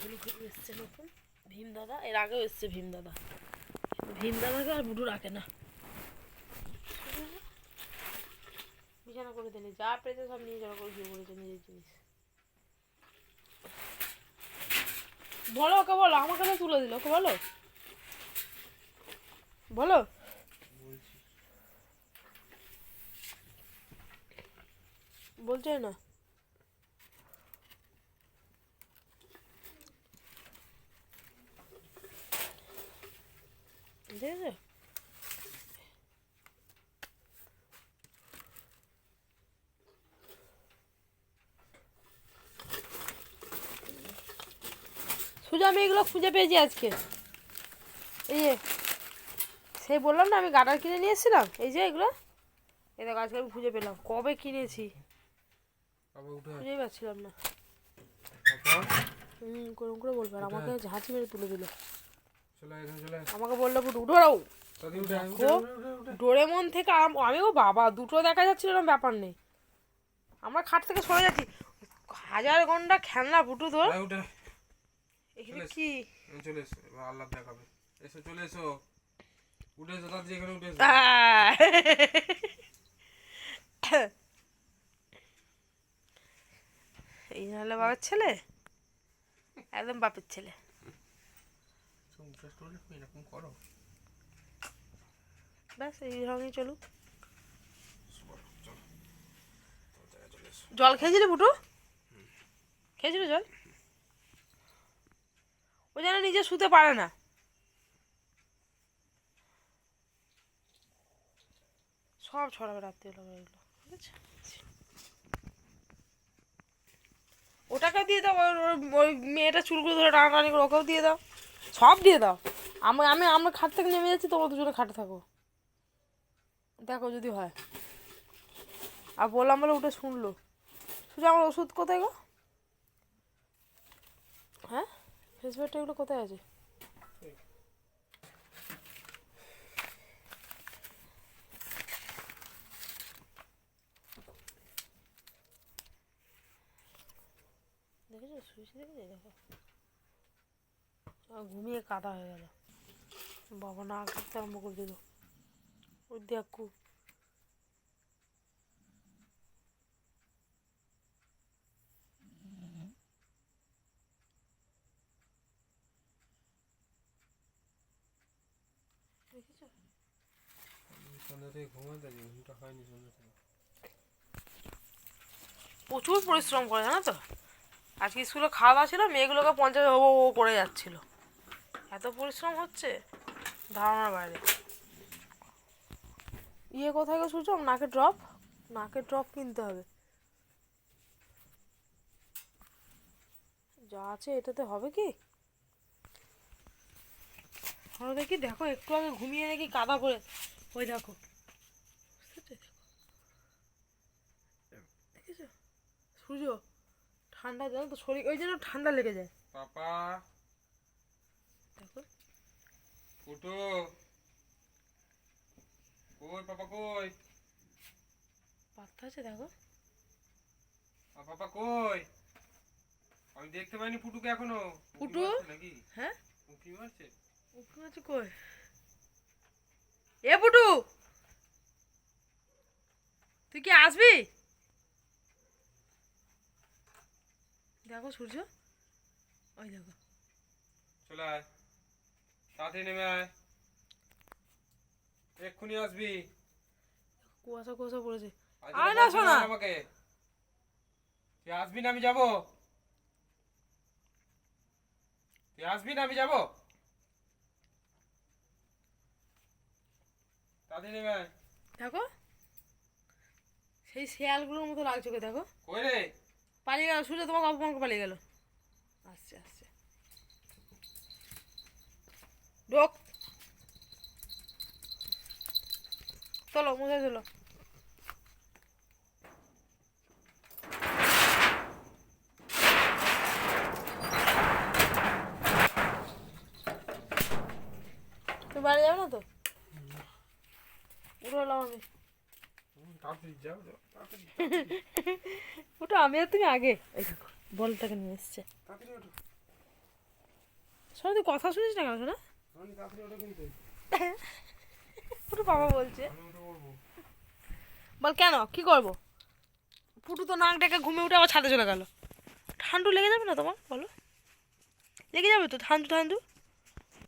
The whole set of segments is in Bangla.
খেলু খেলু এসছে নতুন। ভীম দাদা এর আগেও এসছে ভীম দাদা ভীম দাদাকে আর বুটু রাখে না। বিছানা করে দিলে যা পেয়েছে সব নিয়ে জড়ো করে শুয়ে পড়েছে নিজের জিনিস। বলো ওকে বলো আমাকে তো তুলে দিল, ওকে বলো। বলো। বলছে না। দেখেছ সুজা আমি এগুলো খুঁজে পেয়েছি আজকে? এই যে সেই বললাম না আমি গাটার কিনে নিয়ে এসেছিলাম এই যে এগুলো। এই দেখো আজকে আমি খুঁজে পেলাম। কবে কিনেছি? খুঁজেই পাচ্ছিলাম না। হুম কোরম করে বলবে। আর আমাকে ঝাঁচি মেরে তুলে দিল। আমাকে বলল আয়। ডোরেমন থেকে আম আমি ও বাবা দুটো দেখা যাচ্ছিল না ব্যাপার নেই। আমরা খাট থেকে সরে যাচ্ছি। হাজার ঘণ্টা খেলনা ফুটু এখানে কি? চলে এসো আল্লাহ দেখাবে। এসো চলে এসো। উঠে এসো দাদি এখানে উঠে এসো। এই নাহলে বাবার ছেলে? একদম বাপের ছেলে। উঠে এসো, এরকম করো ব্যাস এই রঙই চলুক। জল খেয়েছিলি ফুটু খেয়েছিল জল ও যেন নিজে শুতে পারে না সব ছড়াবে রাত্রিবেলা এগুলো ঠিক আছে ওটাকে দিয়ে দাও ওই মেয়েটা চুলগুলো ধরে টানাটানি করে ওকেও দিয়ে দাও সব দিয়ে দাও। আমি আমি, আমরা খাট থেকে নেমে যাচ্ছি, তোমরা দুজনে খাটে থাকো। দেখো যদি হয়। আর বললাম বলে উঠে শুনলো। শুধু আমার ওষুধ কোথায় গো? হ্যাঁ? ফেসবুকটা এগুলো কোথায় আছে? দেখেছ? সুইচ দেখো ঘুমিয়ে কাদা হয়ে গেল। বাবা না কাটতে আরম্ভ করে দিল। ওই দেখু। প্রচুর পরিশ্রম করে জানো তো? আজকে স্কুলে খাওয়া দাওয়া ছিল মেয়েগুলোকে পঞ্চাশ হব ও করে যাচ্ছিল। এত পরিশ্রম হচ্ছে? ধারণার বাইরে। ইয়ে কোথায় গো সূচক? নাকে ড্রপ নাকে ড্রপ কিনতে হবে। যা আছে এটাতে হবে কি? দেখি, দেখো, একটু আগে ঘুমিয়ে দেখি, কাদা করে ওই দেখো। সূর্য, ঠান্ডা জানো তো, শরীর ওই জন্য ঠান্ডা লেগে যায়। পাপা। দেখো। ফুটো কই পাপা কই? পাত্তা আছে দেখো। পাপা কই? আমি দেখতে পাইনি ফুটুকে এখনও। ফুটু? নাকি? হ্যাঁ? উঁকি মারছে? ওখানে আছে কই? এ পুটু! তুই কি আসবি? দেখো সূর্য। ওই দেখো। চলে আয়। তাড়াতাড়ি নেমে আয়। এক্ষুনি আসবি। কুয়াশা কুয়াশা পড়েছে। আয় না শোনা। আমাকে। তুই আসবি না আমি যাব। তুই আসবি না আমি যাব। তাড়াতাড়ি নেমে আয়। দেখো সেই শেয়ালগুলোর মতো লাগছে দেখো। কই রে? পালিয়ে গেল সূর্য তোমাকে অপমানকে পালিয়ে গেল। আসছে আসছে। ঢোক চলো মুছে চলো তুমি বাড়ি যাবে না তো উঠে এলাম আমি ওটা আমি আর তুমি আগে বলটাকে নিয়ে এসছে শোনা তুই কথা শুনিস না কেন শোনা ফুটু বাবা বলছে। বল কেন? কি করব? ফুটু তো নাক ডেকে ঘুমে উঠে আবার ছাদে চলে গেল। ঠান্ডু লেগে যাবে না তোমার? বলো। লেগে যাবে তো? ঠান্ডু ঠান্ডু।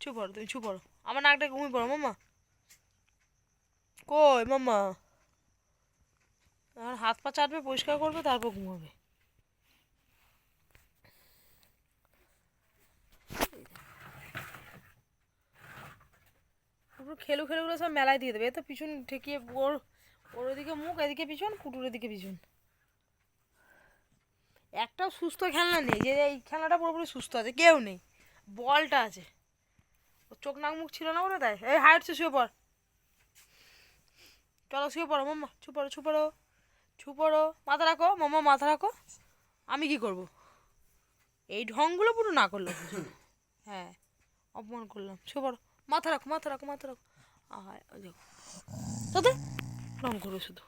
চুপ পড়ো তুমি চুপ পড়ো আমার নাক ডেকে ঘুমিয়ে পড়ো মাম্মা। কই মাম্মা? আর হাত পা চাটবে পরিষ্কার করবে তারপর ঘুমাবে। পুরো খেলু খেলুগুলো সব মেলায় দিয়ে দেবে। এ তো পিছন ঠেকিয়ে ওর ওর ওদিকে মুখ, এদিকে পিছন পুটুর এদিকে পিছন। একটাও সুস্থ খেলনা নেই, যে এই খেলনাটা পুরোপুরি সুস্থ আছে, কেউ নেই, বলটা আছে। ওর চোখ নাক মুখ ছিল না বলে তাই এই হাইট শুয়ে পড়। চলো, শুয়ে পড়ো, মাম্মা ছু পড়ো ছু পড়ো ছু পড়ো মাথা রাখো, মাম্মা, মাথা রাখো। আমি কি করব? এই ঢংগুলো পুরো না করল। হ্যাঁ অপমান করলাম। ছু পড়ো। মাথা রাখো মাথা রাখো মাথা রাখো। আর দেখো। তাতে রং করো শুধু।